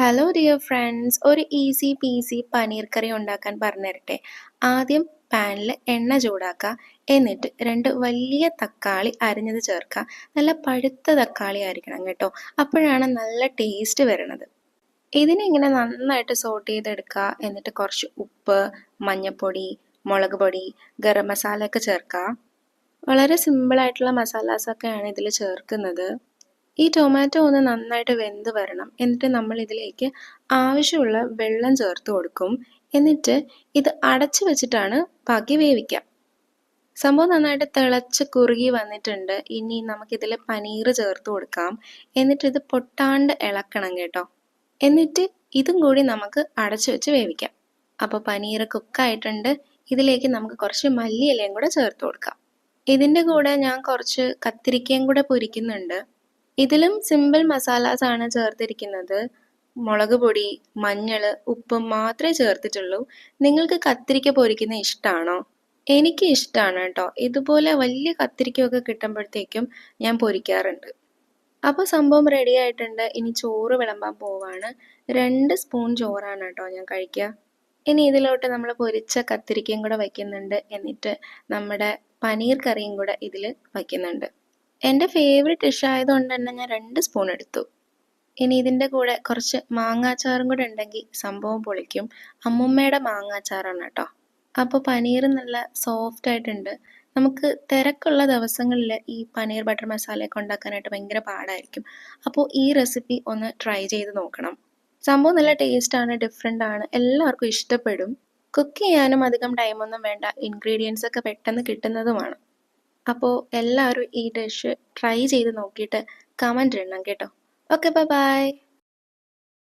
Hello dear friends ഒരു easy peasy paneer curry ഉണ്ടാക്കാൻ പറഞ്ഞുതരട്ടെ ആദ്യം പാനിൽ എണ്ണ ചൂടാക്കുക. എന്നിട്ട് രണ്ട് വലിയ തക്കാളി അരിഞ്ഞത് ചേർക്കുക. നല്ല പഴുത്ത തക്കാളി ആയിരിക്കണം കേട്ടോ. അപ്പോഴാണ് നല്ല ടേസ്റ്റ് വരുന്നത് ഇതിനെ ഇങ്ങനെ നന്നായിട്ട് സോട്ട് ചെയ്തെടുക്കുക. എന്നിട്ട് കുറച്ച് ഉപ്പ് മഞ്ഞൾപ്പൊടി മുളക് പൊടി ഗരം മസാല ഒക്കെ ചേർക്കുക. വളരെ സിമ്പിളായിട്ടുള്ള മസാലാസൊക്കെയാണ് ഇതിൽ ചേർക്കുന്നത്. ഈ ടൊമാറ്റോ ഒന്ന് നന്നായിട്ട് വെന്ത് വരണം. എന്നിട്ട് നമ്മൾ ഇതിലേക്ക് ആവശ്യമുള്ള വെള്ളം ചേർത്ത് കൊടുക്കും. എന്നിട്ട് ഇത് അടച്ചു വെച്ചിട്ടാണ് ബാക്കി വേവിക്കുക സംഭവം നന്നായിട്ട് തിളച്ച് കുറുകി വന്നിട്ടുണ്ട്. ഇനി നമുക്കിതിൽ പനീർ ചേർത്ത് കൊടുക്കാം. എന്നിട്ട് ഇത് പൊട്ടാണ്ട് ഇളക്കണം കേട്ടോ. എന്നിട്ട് ഇതും കൂടി നമുക്ക് അടച്ചു വെച്ച് വേവിക്കാം. അപ്പോൾ പനീർ കുക്കായിട്ടുണ്ട്. ഇതിലേക്ക് നമുക്ക് കുറച്ച് മല്ലിയിലയും കൂടെ ചേർത്ത് കൊടുക്കാം. ഇതിന്റെ കൂടെ ഞാൻ കുറച്ച് കത്തിരിക്കയും കൂടെ പൊരിക്കുന്നുണ്ട്. ഇതിലും സിമ്പിൾ മസാലാസ് ആണ് ചേർത്തിരിക്കുന്നത്. മുളക് പൊടി മഞ്ഞൾ ഉപ്പ് മാത്രമേ ചേർത്തിട്ടുള്ളൂ. നിങ്ങൾക്ക് കത്തിരിക്ക പൊരിക്കുന്ന ഇഷ്ടമാണോ എനിക്ക് ഇഷ്ടമാണ് കേട്ടോ. ഇതുപോലെ വലിയ കത്തിരിക്കയൊക്കെ കിട്ടുമ്പോഴത്തേക്കും ഞാൻ പൊരിക്കാറുണ്ട്. അപ്പോൾ സംഭവം റെഡി ആയിട്ടുണ്ട്. ഇനി ചോറ് വിളമ്പാൻ പോവാണ്. രണ്ട് സ്പൂൺ ചോറാണ് കേട്ടോ ഞാൻ കഴിക്കുക. ഇനി ഇതിലോട്ട് നമ്മൾ പൊരിച്ച കത്തിരിക്കയും കൂടെ വയ്ക്കുന്നുണ്ട്. എന്നിട്ട് നമ്മുടെ പനീർ കറിയും കൂടെ ഇതിൽ വയ്ക്കുന്നുണ്ട്. എന്റെ ഫേവറേറ്റ് ഡിഷ് ആയതുകൊണ്ട് തന്നെ ഞാൻ രണ്ട് സ്പൂൺ എടുത്തു. ഇനി ഇതിന്റെ കൂടെ കുറച്ച് മാങ്ങാച്ചാറും കൂടെ ഉണ്ടെങ്കിൽ സംഭവം പൊളിക്കും. അമ്മുമ്മയുടെ മാങ്ങാച്ചാറാണ് കേട്ടോ. അപ്പോൾ പനീർ നല്ല സോഫ്റ്റ് ആയിട്ടുണ്ട്. നമുക്ക് തിരക്കുള്ള ദിവസങ്ങളിൽ ഈ പനീർ ബട്ടർ മസാലയൊക്കെ ഉണ്ടാക്കാനായിട്ട് ഭയങ്കര പാടായിരിക്കും. അപ്പോൾ ഈ റെസിപ്പി ഒന്ന് ട്രൈ ചെയ്ത് നോക്കണം. സംഭവം നല്ല ടേസ്റ്റാണ് ഡിഫറെന്റ് ആണ് എല്ലാവർക്കും ഇഷ്ടപ്പെടും. കുക്ക് ചെയ്യാനും അധികം ടൈമൊന്നും വേണ്ട. ഇൻഗ്രീഡിയൻസ് ഒക്കെ പെട്ടെന്ന് കിട്ടുന്നതുമാണ്. അപ്പോൾ എല്ലാവരും ഈ ഡിഷ് ട്രൈ ചെയ്ത് നോക്കിയിട്ട് കമന്റ് ഇടണം കേട്ടോ. Okay bye bye